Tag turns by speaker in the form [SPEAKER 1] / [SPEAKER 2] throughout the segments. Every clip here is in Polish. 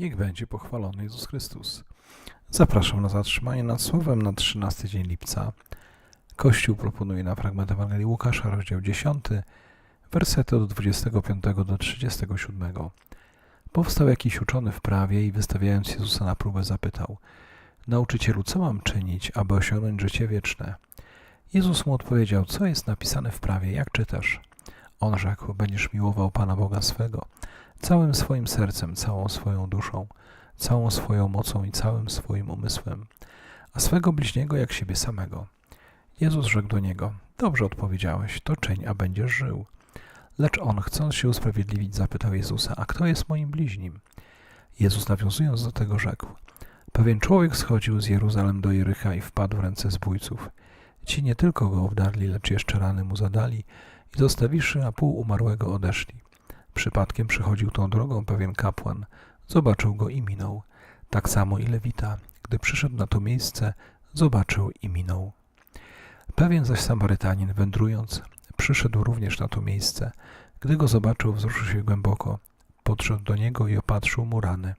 [SPEAKER 1] Niech będzie pochwalony Jezus Chrystus. Zapraszam na zatrzymanie nad słowem na 13 dzień lipca. Kościół proponuje na fragment Ewangelii Łukasza, rozdział 10, wersety od 25 do 37. Powstał jakiś uczony w prawie i wystawiając Jezusa na próbę zapytał Nauczycielu, co mam czynić, aby osiągnąć życie wieczne? Jezus mu odpowiedział, co jest napisane w prawie, jak czytasz? On rzekł, będziesz miłował Pana Boga swego, całym swoim sercem, całą swoją duszą, całą swoją mocą i całym swoim umysłem, a swego bliźniego jak siebie samego. Jezus rzekł do niego, dobrze odpowiedziałeś, to czyń, a będziesz żył. Lecz on, chcąc się usprawiedliwić, zapytał Jezusa, a kto jest moim bliźnim? Jezus nawiązując do tego rzekł, pewien człowiek schodził z Jeruzalem do Jericha i wpadł w ręce zbójców. Ci nie tylko go obdarli, lecz jeszcze rany mu zadali i zostawiwszy na pół umarłego odeszli. Przypadkiem przychodził tą drogą pewien kapłan, zobaczył go i minął. Tak samo i Lewita, gdy przyszedł na to miejsce, zobaczył i minął. Pewien zaś Samarytanin, wędrując, przyszedł również na to miejsce. Gdy go zobaczył, wzruszył się głęboko, podszedł do niego i opatrzył mu rany,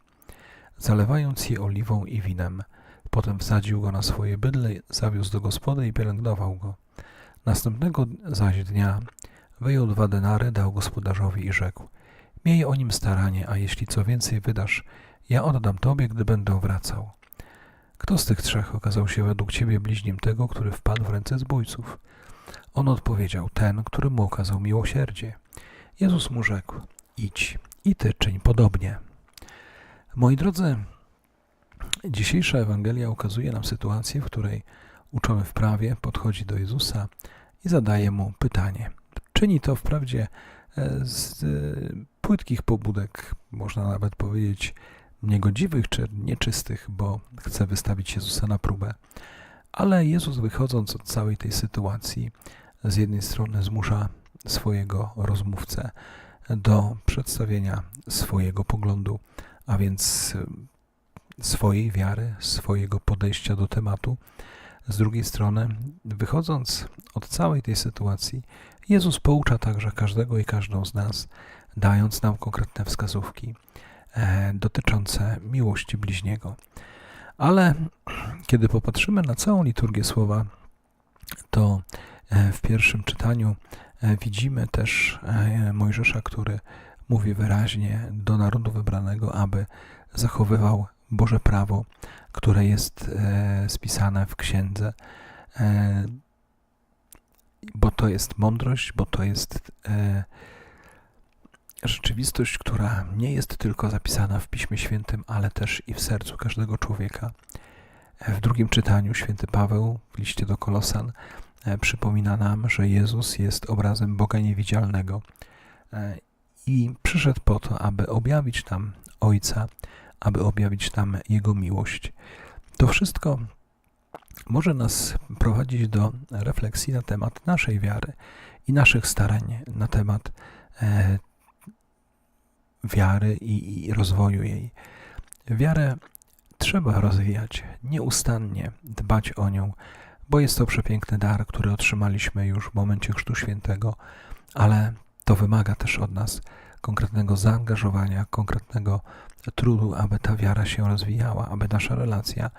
[SPEAKER 1] zalewając je oliwą i winem. Potem wsadził go na swoje bydle, zawiózł do gospody i pielęgnował go. Następnego zaś dnia wyjął dwa denary, dał gospodarzowi i rzekł: Miej o nim staranie, a jeśli co więcej wydasz, ja oddam tobie, gdy będę wracał. Kto z tych trzech okazał się według ciebie bliźnim tego, który wpadł w ręce zbójców? On odpowiedział: Ten, który mu okazał miłosierdzie. Jezus mu rzekł: Idź i ty czyń podobnie. Moi drodzy, dzisiejsza Ewangelia ukazuje nam sytuację, w której uczony w prawie podchodzi do Jezusa i zadaje mu pytanie. Czyni to wprawdzie e, z e, płytkich pobudek, można nawet powiedzieć niegodziwych czy nieczystych, bo chce wystawić Jezusa na próbę. Ale Jezus, wychodząc od całej tej sytuacji, z jednej strony zmusza swojego rozmówcę do przedstawienia swojego poglądu, a więc e, swojej wiary, swojego podejścia do tematu. Z drugiej strony, wychodząc od całej tej sytuacji, Jezus poucza także każdego i każdą z nas, dając nam konkretne wskazówki e, dotyczące miłości bliźniego. Ale kiedy popatrzymy na całą liturgię słowa, to e, w pierwszym czytaniu e, widzimy też Mojżesza, który mówi wyraźnie do narodu wybranego, aby zachowywał Boże prawo, które jest spisane w księdze bo to jest mądrość, bo to jest e, rzeczywistość, która nie jest tylko zapisana w Piśmie Świętym, ale też i w sercu każdego człowieka. W drugim czytaniu święty Paweł w liście do Kolosan e, przypomina nam, że Jezus jest obrazem Boga niewidzialnego e, i przyszedł po to, aby objawić nam Ojca, aby objawić nam Jego miłość. To wszystko może nas prowadzić do refleksji na temat naszej wiary i naszych starań na temat e, wiary i, i rozwoju jej. Wiarę trzeba rozwijać, nieustannie dbać o nią, bo jest to przepiękny dar, który otrzymaliśmy już w momencie Chrztu Świętego, ale to wymaga też od nas konkretnego zaangażowania, konkretnego trudu, aby ta wiara się rozwijała, aby nasza relacja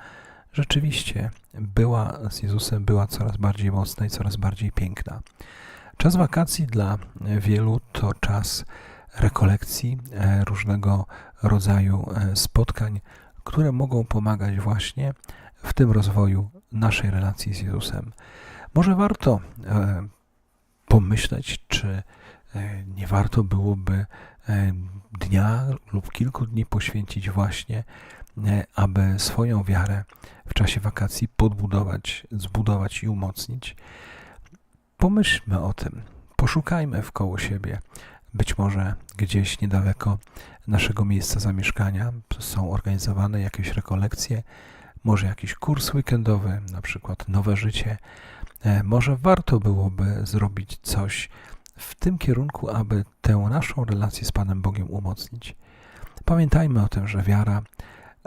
[SPEAKER 1] rzeczywiście była z Jezusem była coraz bardziej mocna i coraz bardziej piękna. Czas wakacji dla wielu to czas rekolekcji, e, różnego rodzaju e, spotkań, które mogą pomagać właśnie w tym rozwoju naszej relacji z Jezusem. Może warto e, pomyśleć, czy nie warto byłoby dnia lub kilku dni poświęcić właśnie E, aby swoją wiarę w czasie wakacji podbudować, zbudować i umocnić. Pomyślmy o tym, poszukajmy wkoło siebie. Być może gdzieś niedaleko naszego miejsca zamieszkania są organizowane jakieś rekolekcje, może jakiś kurs weekendowy, na przykład Nowe Życie. E, może warto byłoby zrobić coś w tym kierunku, aby tę naszą relację z Panem Bogiem umocnić. Pamiętajmy o tym, że wiara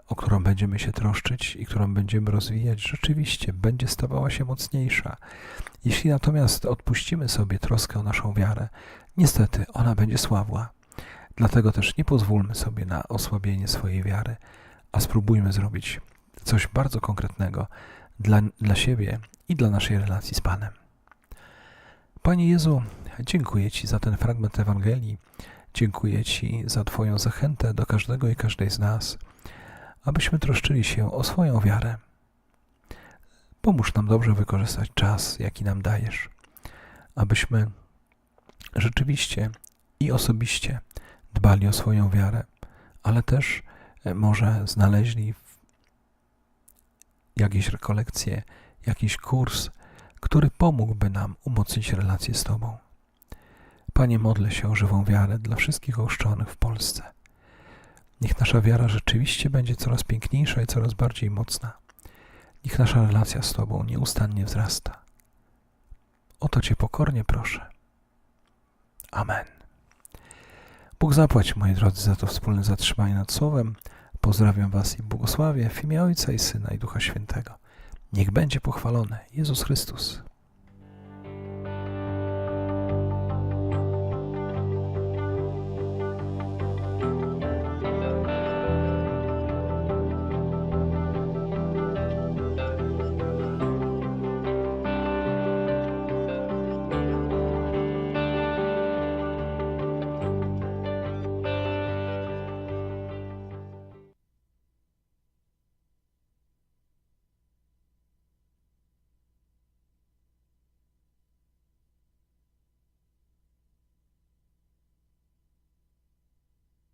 [SPEAKER 1] o którą będziemy się troszczyć i którą będziemy rozwijać, rzeczywiście będzie stawała się mocniejsza. Jeśli natomiast odpuścimy sobie troskę o naszą wiarę, niestety ona będzie słabła. Dlatego też nie pozwólmy sobie na osłabienie swojej wiary, a spróbujmy zrobić coś bardzo konkretnego dla, dla siebie i dla naszej relacji z Panem. Panie Jezu, dziękuję Ci za ten fragment Ewangelii. Dziękuję Ci za Twoją zachętę do każdego i każdej z nas, abyśmy troszczyli się o swoją wiarę. Pomóż nam dobrze wykorzystać czas, jaki nam dajesz, abyśmy rzeczywiście i osobiście dbali o swoją wiarę, ale też e, może znaleźli jakieś rekolekcje, jakiś kurs, który pomógłby nam umocnić relacje z Tobą. Panie, modlę się o żywą wiarę dla wszystkich ochrzczonych w Polsce. Niech nasza wiara rzeczywiście będzie coraz piękniejsza i coraz bardziej mocna. Niech nasza relacja z Tobą nieustannie wzrasta. O to Cię pokornie proszę. Amen. Bóg zapłać, moi drodzy, za to wspólne zatrzymanie nad Słowem. Pozdrawiam Was i błogosławię w imię Ojca i Syna i Ducha Świętego. Niech będzie pochwalony Jezus Chrystus.